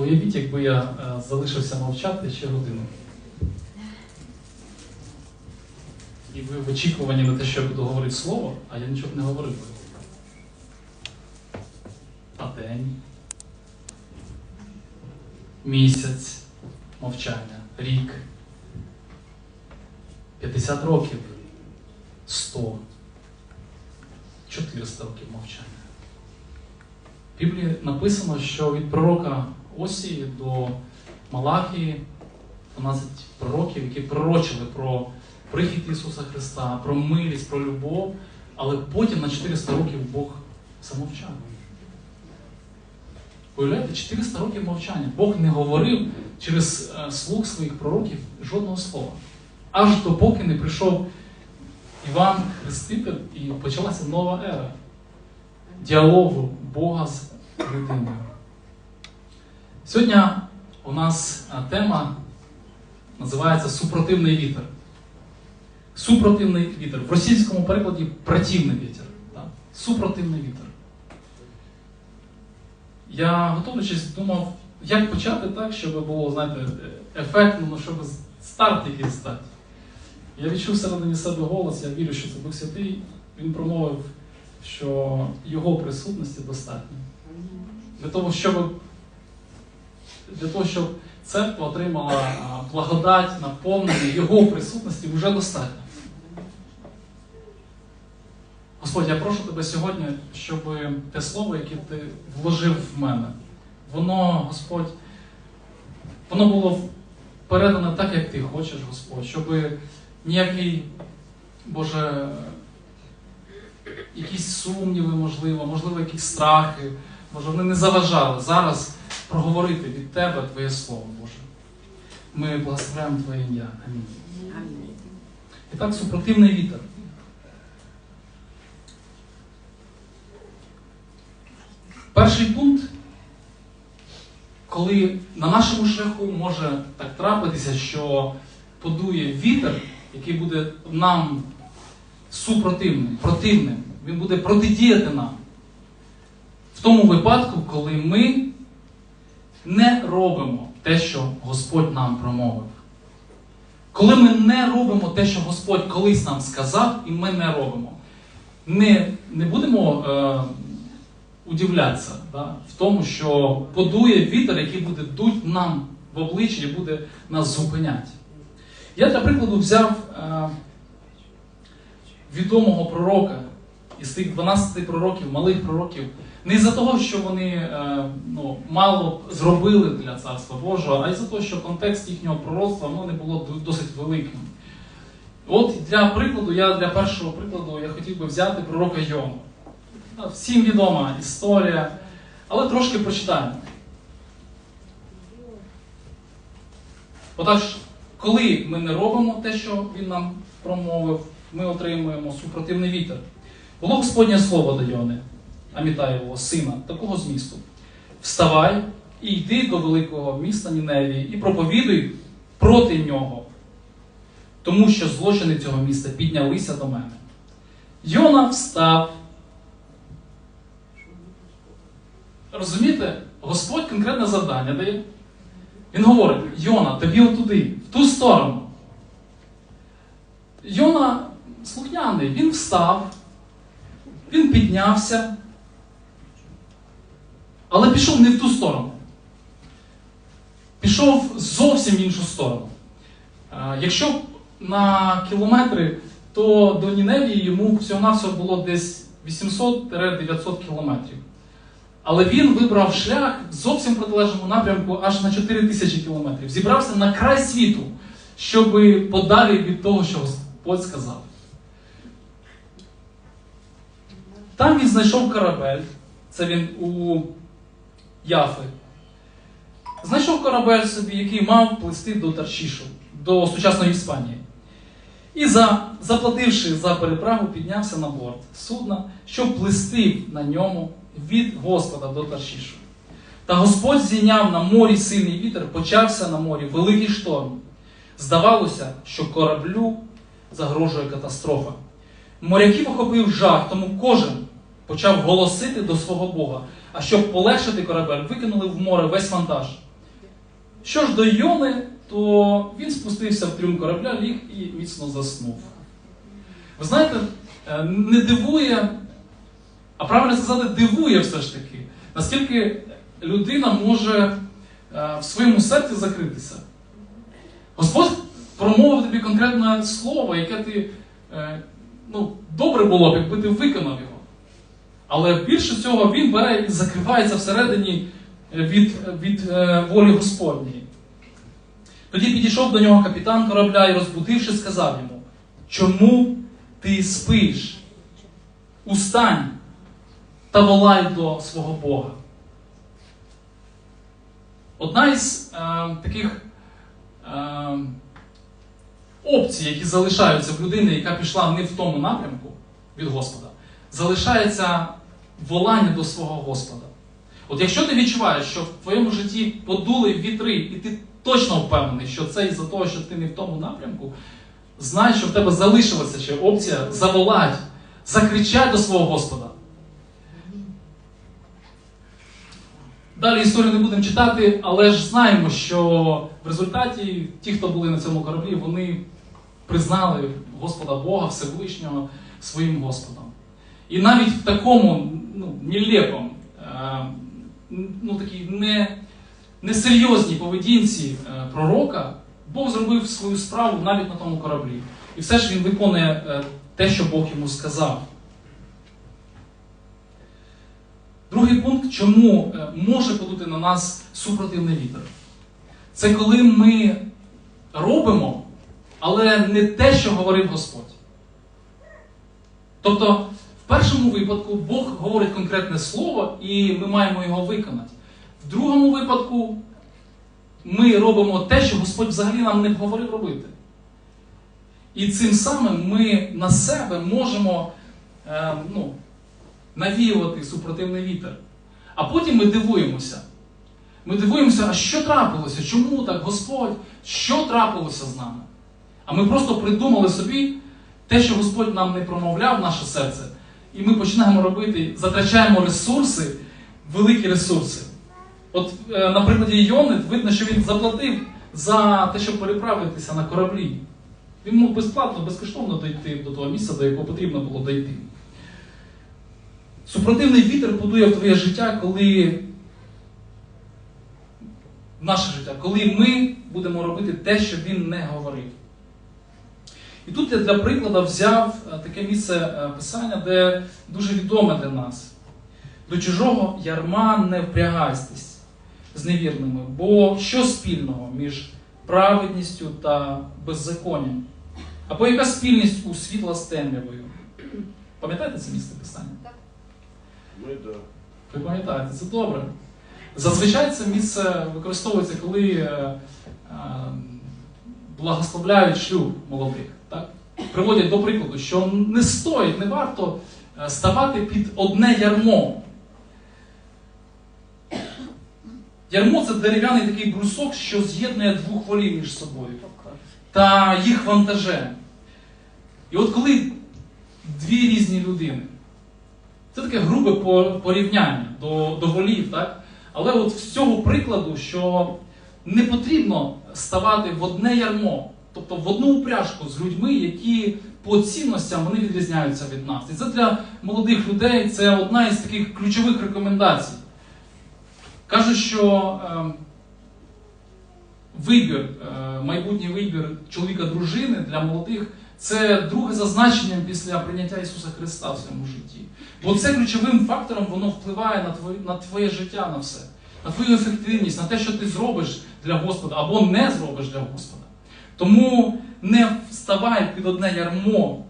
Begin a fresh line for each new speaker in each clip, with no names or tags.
уявіть, якби я е, залишився мовчати ще годину. І ви в очікуванні на те, що я буду говорити слово, а я нічого не говорив. А день, місяць мовчання, рік, 50 років, 100, 400 років мовчання. В Біблії написано, що від пророка Осії до Малахії 12 пророків, які пророчили про прихід Ісуса Христа, про милість, про любов, але потім на 400 років Бог замовчав. Уявляєте, 400 років мовчання. Бог не говорив через е, слух своїх пророків жодного слова. Аж допоки не прийшов Іван Хреститель і почалася нова ера діалогу Бога з людиною. Сьогодні у нас е, тема називається Супротивний вітер. Супротивний вітер. В російському перекладі противний вітер. Так? Супротивний вітер. Я готуючись думав, як почати так, щоб було, знаєте, ефектно, ну, щоб старт якийсь стати. Я відчув всередині себе голос, я вірю, що це Дух Святий. Він промовив, що його присутності достатньо. Для того, щоб, для того, щоб церква отримала благодать, наповнення, його присутності вже достатньо. Господь, я прошу тебе сьогодні, щоб те слово, яке ти вложив в мене, воно, Господь, воно було передане так, як ти хочеш, Господь, щоб ніякий, Боже, якісь сумніви, можливо, можливо, якісь страхи, може, вони не заважали зараз проговорити від Тебе Твоє Слово, Боже. Ми благословляємо Твоє ім'я. Амінь. І так, супротивний вітер. Перший пункт, коли на нашому шляху може так трапитися, що подує вітер, який буде нам супротивним, противним, він буде протидіяти нам. В тому випадку, коли ми не робимо те, що Господь нам промовив. Коли ми не робимо те, що Господь колись нам сказав, і ми не робимо, не, не будемо е, удивлятися да, в тому, що подує вітер, який буде дуть нам в обличчя і буде нас зупиняти. Я для прикладу взяв е, відомого пророка із тих 12 пророків, малих пророків, не із-за того, що вони е, ну, мало зробили для Царства Божого, а із-за того, що контекст їхнього пророцтва ну, не було досить великим. От для прикладу, я для першого прикладу я хотів би взяти пророка Йону. Всім відома історія, але трошки прочитаємо. Отож, коли ми не робимо те, що він нам промовив, ми отримуємо супротивний вітер. Було Господнє слово до Йони, Амітаєвого сина, такого змісту. Вставай і йди до великого міста Ніневії і проповідуй проти нього, тому що злочини цього міста піднялися до мене. Йона встав. Розумієте, Господь конкретне завдання дає. Він говорить: Йона, тобі отуди, в ту сторону. Йона слухняний, він встав, він піднявся, але пішов не в ту сторону. Пішов зовсім в іншу сторону. Якщо на кілометри, то до Ніневії йому всього-навсього було десь 800-900 кілометрів. Але він вибрав шлях в зовсім протилежному напрямку аж на 4 тисячі кілометрів. Зібрався на край світу, щоб подалі від того, що Господь сказав. Там він знайшов корабель, це він у Яфи. Знайшов корабель собі, який мав плисти до Таршішу, до сучасної Іспанії. І за, заплативши за переправу, піднявся на борт судна, щоб плисти на ньому від Господа до Таршішу. Та Господь зійняв на морі сильний вітер, почався на морі великий шторм. Здавалося, що кораблю загрожує катастрофа. Моряків охопив жах, тому кожен почав голосити до свого Бога. А щоб полегшити корабель, викинули в море весь вантаж. Що ж до Йони, то він спустився в трюм корабля, ліг і міцно заснув. Ви знаєте, е, не дивує, а правильно сказати, дивує все ж таки, наскільки людина може е, в своєму серці закритися. Господь промовив тобі конкретне слово, яке ти е, ну, добре було б, якби ти виконав його. Але більше всього він бере і закривається всередині від, від е, волі Господньої. Тоді підійшов до нього капітан корабля і, розбудивши, сказав йому: Чому ти спиш? Устань та волай до свого Бога. Одна із е, таких е, опцій, які залишаються в людини, яка пішла не в тому напрямку від Господа, залишається волання до свого Господа. От якщо ти відчуваєш, що в твоєму житті подули вітри, і ти точно впевнений, що це із-за того, що ти не в тому напрямку, знай, що в тебе залишилася ще опція заволати, закричати до свого Господа. Далі історію не будемо читати, але ж знаємо, що в результаті ті, хто були на цьому кораблі, вони признали Господа Бога Всевишнього своїм Господом. І навіть в такому ну, нелепому, е, ну, такій не, несерйозній поведінці е, пророка Бог зробив свою справу навіть на тому кораблі. І все ж він виконує е, те, що Бог йому сказав. Другий пункт, чому може подути на нас супротивний вітер. Це коли ми робимо, але не те, що говорив Господь. Тобто, першому випадку Бог говорить конкретне слово, і ми маємо його виконати. В другому випадку ми робимо те, що Господь взагалі нам не говорив робити. І цим самим ми на себе можемо е, ну, навіювати супротивний вітер. А потім ми дивуємося. Ми дивуємося, а що трапилося? Чому так, Господь? Що трапилося з нами? А ми просто придумали собі те, що Господь нам не промовляв в наше серце, і ми починаємо робити, затрачаємо ресурси, великі ресурси. От е, на прикладі Йони видно, що він заплатив за те, щоб переправитися на кораблі. Він мог безплатно, безкоштовно дойти до того місця, до якого потрібно було дойти. Супротивний вітер будує в твоє життя, коли наше життя, коли ми будемо робити те, що він не говорив. І тут я для прикладу взяв е, таке місце е, писання, де дуже відоме для нас. До чужого ярма не впрягайтесь з невірними, бо що спільного між праведністю та беззаконням? Або яка спільність у світла з темрявою? Пам'ятаєте це місце писання? Так.
Ми да.
Ви пам'ятаєте, це добре. Зазвичай це місце використовується, коли е, е, благословляють шлюб молодих. Так? Приводять до прикладу, що не стоїть, не варто е, ставати під одне ярмо. Ярмо це дерев'яний такий брусок, що з'єднує двох волів між собою та їх вантажем. І от коли дві різні людини, це таке грубе порівняння до, до волів, так? Але от з цього прикладу, що не потрібно ставати в одне ярмо, тобто в одну упряжку з людьми, які по цінностям вони відрізняються від нас. І це для молодих людей це одна із таких ключових рекомендацій. Кажуть, що е, вибір, е, майбутній вибір чоловіка-дружини для молодих це друге зазначення після прийняття Ісуса Христа в своєму житті. Бо це ключовим фактором воно впливає на твоє, на твоє життя, на все, на твою ефективність, на те, що ти зробиш для Господа або не зробиш для Господа. Тому не вставай під одне ярмо.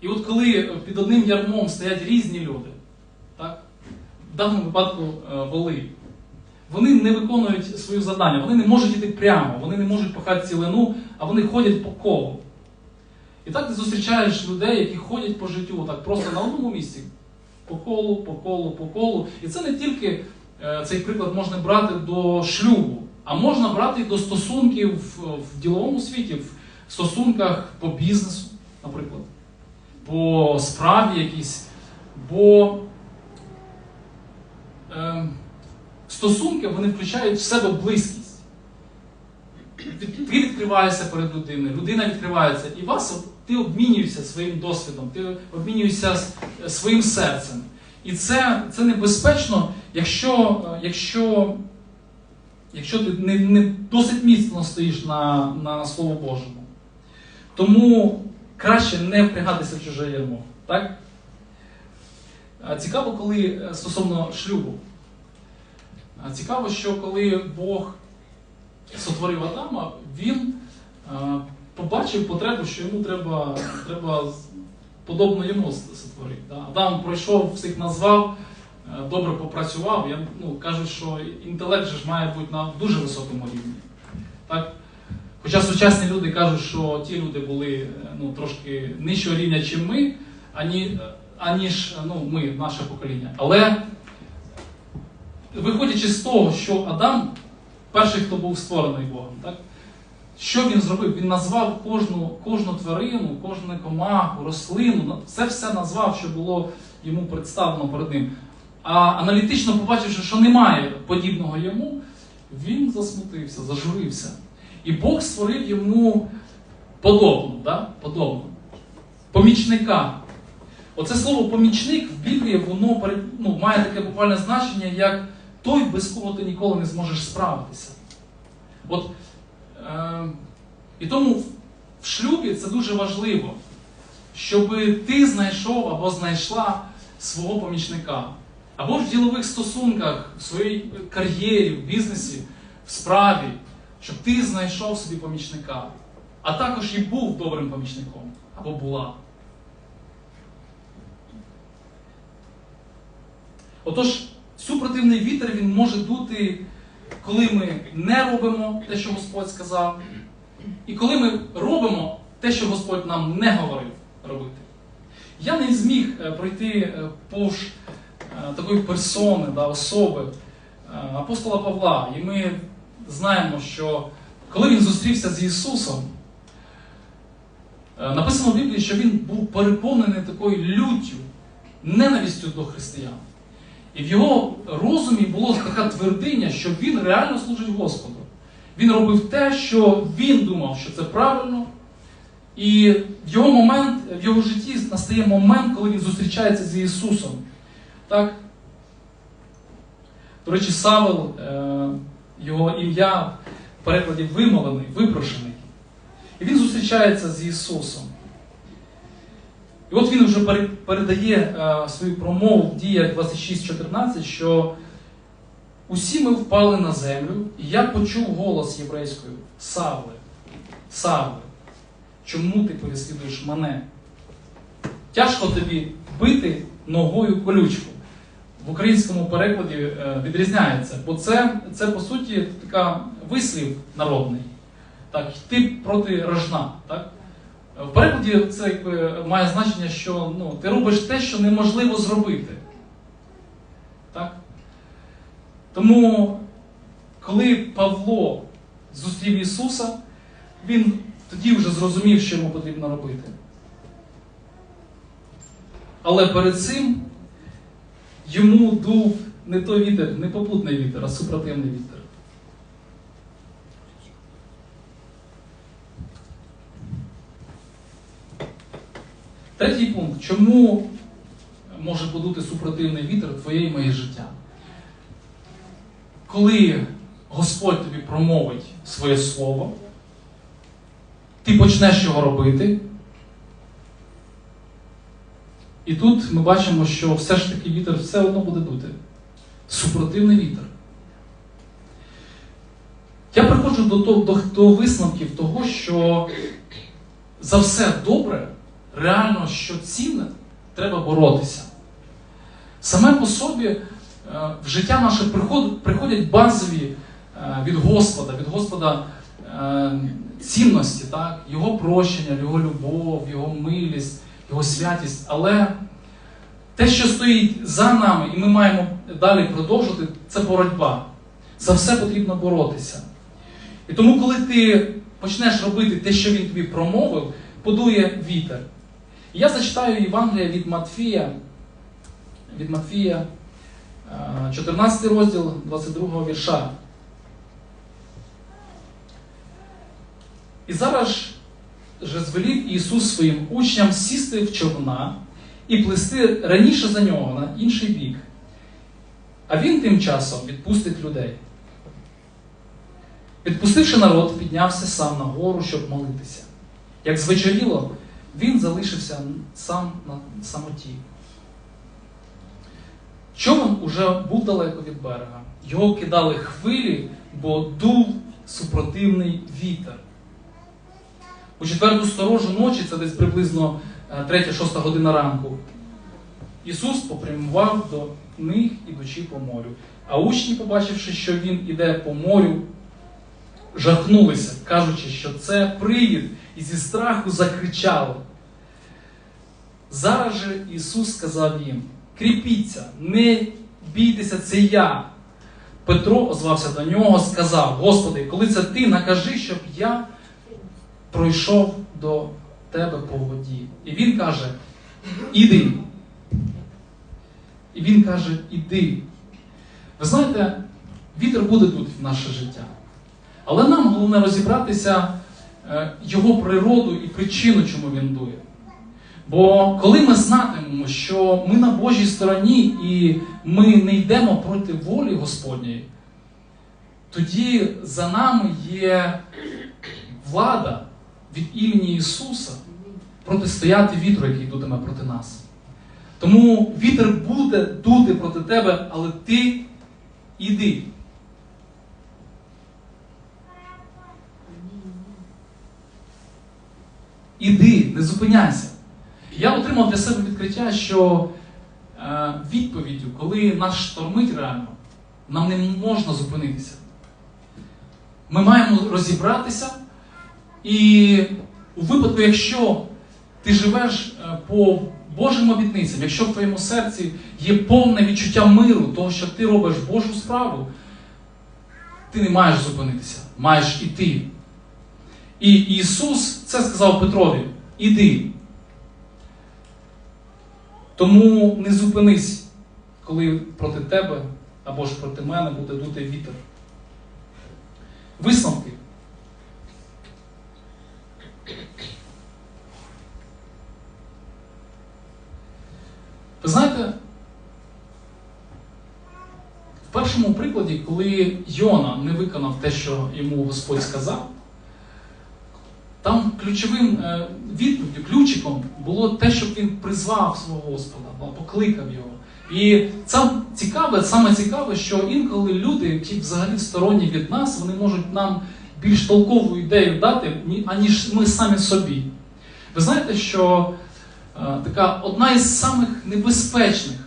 І от коли під одним ярмом стоять різні люди, так? в даному випадку е, воли, вони не виконують свою завдання, вони не можуть йти прямо, вони не можуть пахати цілину, а вони ходять по колу. І так ти зустрічаєш людей, які ходять по життю, так просто на одному місці. По колу, по колу, по колу. І це не тільки цей приклад можна брати до шлюбу, а можна брати і до стосунків в, в діловому світі, в стосунках по бізнесу, наприклад, по справі якійсь, бо е, стосунки вони включають в себе близькість. Ти відкриваєшся перед людиною, людина відкривається, і вас ти обмінюєшся своїм досвідом, ти обмінюєшся своїм серцем. І це, це небезпечно, якщо, е, якщо, якщо ти не, не досить міцно стоїш на, на Слово Божому. Тому краще не впрягатися в чуже ярмо. Так? Цікаво, коли е, стосовно шлюбу. Цікаво, що коли Бог сотворив Адама, він е, побачив потребу, що йому треба, треба подобно йому сотворити. Адам пройшов, всіх назвав, добре попрацював. Я, ну, кажуть, що інтелект же ж має бути на дуже високому рівні. Так? Хоча сучасні люди кажуть, що ті люди були е, ну, трошки нижчого рівня, ніж ми, ані, аніж ну, ми, наше покоління. Але виходячи з того, що Адам перший, хто був створений Богом, так? що він зробив? Він назвав кожну, кожну тварину, кожну комаху, рослину, це все назвав, що було йому представлено перед ним. А аналітично побачивши, що немає подібного йому, він засмутився, зажурився. І Бог створив йому подобну, да? подобну. помічника. Оце слово помічник в Біблії воно ну, має таке буквальне значення, як той, без кого ти ніколи не зможеш справитися. От, е, і тому в- шлюбі це дуже важливо, щоб ти знайшов або знайшла свого помічника. Або в ділових стосунках, в своїй кар'єрі, в бізнесі, в справі, щоб ти знайшов собі помічника, а також і був добрим помічником або була. Отож, супротивний вітер він може дути, коли ми не робимо те, що Господь сказав, і коли ми робимо те, що Господь нам не говорив робити. Я не зміг е, пройти е, повз е, такої персони, да, особи е, апостола Павла. І ми знаємо, що коли він зустрівся з Ісусом, е, написано в Біблії, що він був переповнений такою люттю, ненавистю до християн. І в його розумі було така твердиня, що він реально служить Господу. Він робив те, що він думав, що це правильно. І в його момент, в його житті настає момент, коли він зустрічається з Ісусом. Так? До речі, Савел, е, його ім'я в перекладі вимолений, випрошений. І він зустрічається з Ісусом. І от він вже передає е, свою промову в діях 26.14, що усі ми впали на землю, і я почув голос єврейською Савле, Савле, чому ти переслідуєш мене? Тяжко тобі бити ногою колючку. В українському перекладі е, відрізняється, бо це, це по суті така вислів народний. Так, йти проти рожна. Так? В перекладі це якби має значення, що ну, ти робиш те, що неможливо зробити. Так? Тому, коли Павло зустрів Ісуса, він тоді вже зрозумів, що йому потрібно робити. Але перед цим йому дув не той вітер, не попутний вітер, а супротивний вітер. Третій пункт. Чому може подути супротивний вітер твоє і моє життя? Коли Господь тобі промовить своє слово, ти почнеш його робити. І тут ми бачимо, що все ж таки вітер все одно буде дути. Супротивний вітер. Я приходжу до, до, до висновків того, що за все добре, реально, що цінне, треба боротися. Саме по собі е, в життя наше приходять базові е, від Господа, від Господа е, цінності, так? Його прощення, Його любов, Його милість, Його святість. Але те, що стоїть за нами, і ми маємо далі продовжувати, це боротьба. За все потрібно боротися. І тому, коли ти почнеш робити те, що він тобі промовив, подує вітер. І я зачитаю Євангелія від Матфія, від Матфія, Е, 14 розділ 22 вірша. І зараз же звелів Ісус своїм учням сісти в човна і плисти раніше за нього на інший бік. А він тим часом відпустить людей. Відпустивши народ, піднявся сам на гору, щоб молитися. Як звечоріло, він залишився сам на самоті. Човен уже був далеко від берега. Його кидали хвилі, бо дув супротивний вітер. У четверту сторожу ночі, це десь приблизно 3-6 година ранку, Ісус попрямував до них, ідучи по морю. А учні, побачивши, що він іде по морю, жахнулися, кажучи, що це привід, і зі страху закричали. Зараз же Ісус сказав їм: кріпіться, не бійтеся, це я. Петро озвався до нього, сказав: Господи, коли це ти, накажи, щоб я пройшов до тебе по воді. І він каже: Іди. І він каже, іди. Ви знаєте, вітер буде тут в наше життя. Але нам головне розібратися е, його природу і причину, чому він дує. Бо коли ми знатимемо, що ми на Божій стороні і ми не йдемо проти волі Господньої, тоді за нами є влада від імені Ісуса протистояти вітру, який дутиме проти нас. Тому вітер буде дути проти тебе, але ти іди. Іди, не зупиняйся. Я отримав для себе відкриття, що е, відповіддю, коли нас штормить реально, нам не можна зупинитися. Ми маємо розібратися, і у випадку, якщо ти живеш е, по Божим обітницям, якщо в твоєму серці є повне відчуття миру, того, що ти робиш Божу справу, ти не маєш зупинитися, маєш іти. І Ісус це сказав Петрові: іди. Тому не зупинись, коли проти тебе або ж проти мене буде дути вітер. Висновки. Ви знаєте, в першому прикладі, коли Йона не виконав те, що йому Господь сказав, там ключовим е, відповіддю, ключиком було те, щоб він призвав свого Господа, покликав його. І це цікаве, саме цікаве, що інколи люди, які взагалі сторонні від нас, вони можуть нам більш толкову ідею дати, аніж ми самі собі. Ви знаєте, що е, така одна із самих небезпечних,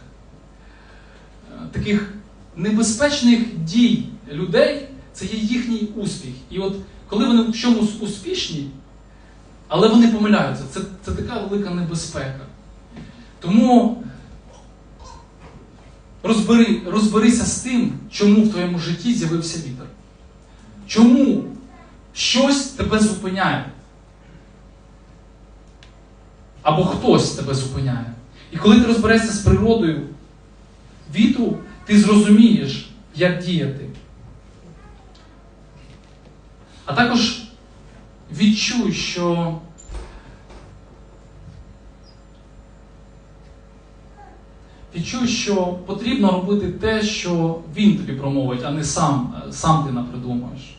е, таких небезпечних дій людей це є їхній успіх. І от коли вони в чомусь успішні, але вони помиляються, це, це така велика небезпека. Тому розбери, розберися з тим, чому в твоєму житті з'явився вітер. Чому щось тебе зупиняє? Або хтось тебе зупиняє. І коли ти розберешся з природою вітру, ти зрозумієш, як діяти. А також відчуй, що відчуй, що потрібно робити те, що він тобі промовить, а не сам, сам ти напридумаєш.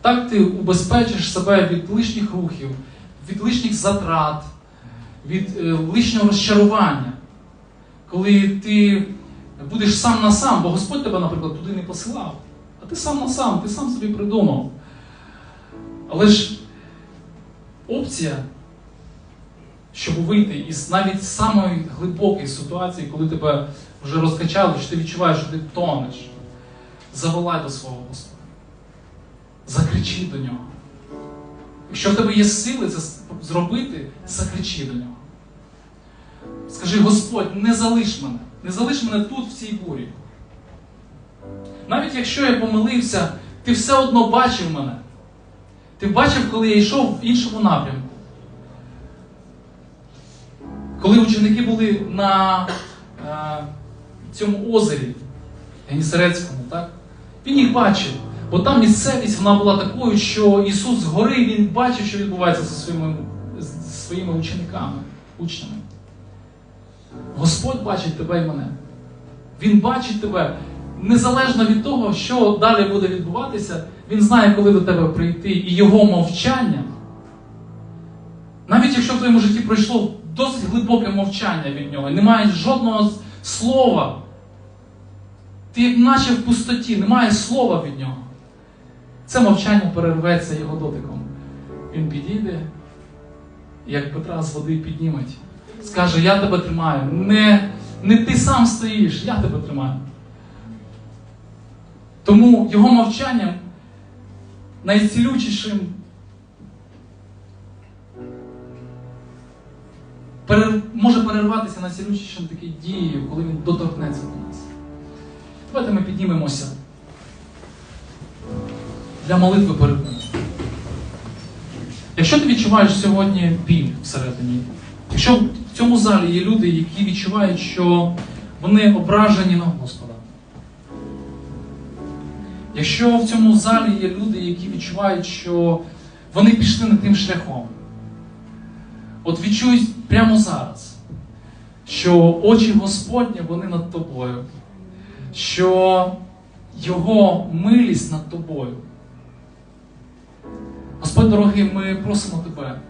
Так ти убезпечиш себе від лишніх рухів, від лишніх затрат, від е, лишнього розчарування. Коли ти будеш сам на сам, бо Господь тебе, наприклад, туди не посилав, а ти сам на сам, ти сам собі придумав. Але ж опція, щоб вийти із навіть самої глибокої ситуації, коли тебе вже розкачали, що ти відчуваєш, що ти тонеш, заволай до свого Господа. Закричи до нього. Якщо в тебе є сили це зробити, закричи до нього. Скажи, Господь, не залиш мене, не залиш мене тут, в цій бурі. Навіть якщо я помилився, ти все одно бачив мене. Ти бачив, коли я йшов в іншому напрямку. Коли ученики були на е, цьому озері, Генісарецькому, так? Він їх бачив. Бо там місцевість вона була такою, що Ісус згори він бачив, що відбувається зі своїми, зі своїми учениками, учнями. Господь бачить тебе і мене. Він бачить тебе незалежно від того, що далі буде відбуватися, він знає, коли до тебе прийти, і його мовчання. Навіть якщо в твоєму житті пройшло досить глибоке мовчання від нього, немає жодного слова, ти наче в пустоті, немає слова від нього. Це мовчання перерветься його дотиком. Він підійде, як Петра з води підніметь, скаже: Я тебе тримаю. Не, не ти сам стоїш, я тебе тримаю. Тому його мовчанням найцілючішим перер- може перерватися найцілючішим такою дією, коли він доторкнеться до нас. Давайте ми піднімемося для молитви перед ним. Якщо ти відчуваєш сьогодні біль всередині, якщо в цьому залі є люди, які відчувають, що вони ображені на Господа. Якщо в цьому залі є люди, які відчувають, що вони пішли не тим шляхом, от відчуй прямо зараз, що очі Господні вони над тобою, що Його милість над тобою. Господь дорогий, ми просимо Тебе,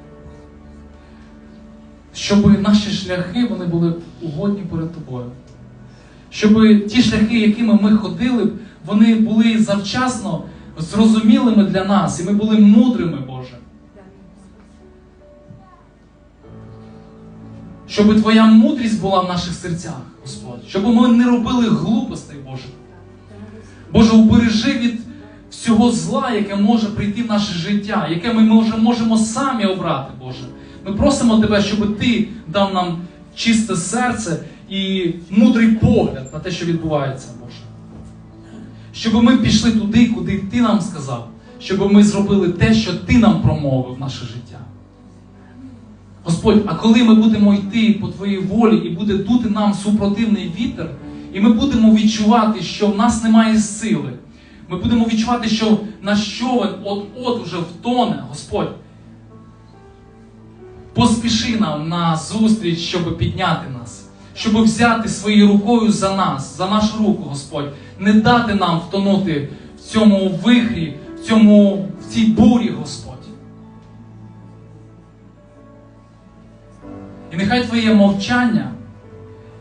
щоб наші шляхи вони були угодні перед Тобою. Щоб ті шляхи, якими ми ходили, вони були завчасно зрозумілими для нас, і ми були мудрими, Боже. Щоб Твоя мудрість була в наших серцях, Господь. Щоб ми не робили глупостей, Боже. Боже, убережи від всього зла, яке може прийти в наше життя, яке ми можемо самі обрати, Боже. Ми просимо Тебе, щоб Ти дав нам чисте серце і мудрий погляд на те, що відбувається, Боже. Щоб ми пішли туди, куди Ти нам сказав, щоб ми зробили те, що Ти нам промовив в наше життя. Господь, а коли ми будемо йти по Твоїй волі і буде дути нам супротивний вітер, і ми будемо відчувати, що в нас немає сили, ми будемо відчувати, що наш човен от-от уже втоне, Господь. Поспіши нам на зустріч, щоб підняти нас, щоб взяти своєю рукою за нас, за нашу руку, Господь, не дати нам втонути в цьому вихрі, в цьому в цій бурі, Господь. І нехай Твоє мовчання,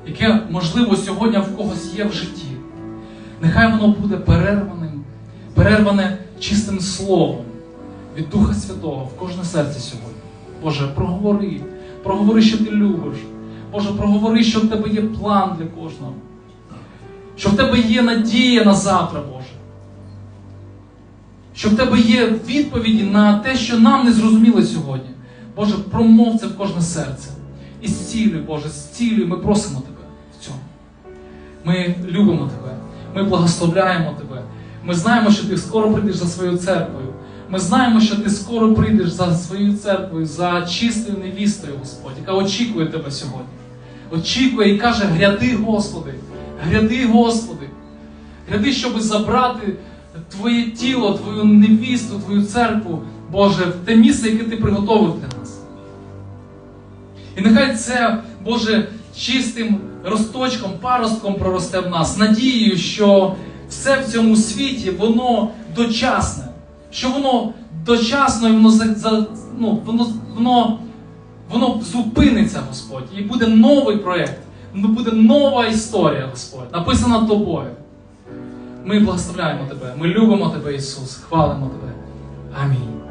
яке, можливо, сьогодні в когось є в житті, нехай воно буде перерваним, перерване чистим словом від Духа Святого в кожне серце сьогодні. Боже, проговори, проговори, що ти любиш. Боже, проговори, що в тебе є план для кожного. Що в тебе є надія на завтра, Боже. Що в тебе є відповіді на те, що нам не зрозуміло сьогодні. Боже, промов це в кожне серце. І зцілюй, Боже, зцілюй, ми просимо Тебе в цьому. Ми любимо Тебе, ми благословляємо Тебе. Ми знаємо, що Ти скоро прийдеш за своєю церквою. Ми знаємо, що Ти скоро прийдеш за своєю церквою, за чистою невістою, Господь, яка очікує Тебе сьогодні. Очікує і каже: гряди, Господи, гряди, Господи, гряди, щоб забрати Твоє тіло, Твою невісту, Твою церкву, Боже, в те місце, яке Ти приготовив для нас. І нехай це, Боже, чистим росточком, паростком проросте в нас, надією, що все в цьому світі, воно дочасне, що воно дочасно і воно, ну, воно, воно, воно зупиниться, Господь, і буде новий проєкт, ну, буде нова історія, Господь, написана тобою. Ми благословляємо Тебе, ми любимо Тебе, Ісус, хвалимо Тебе.
Амінь.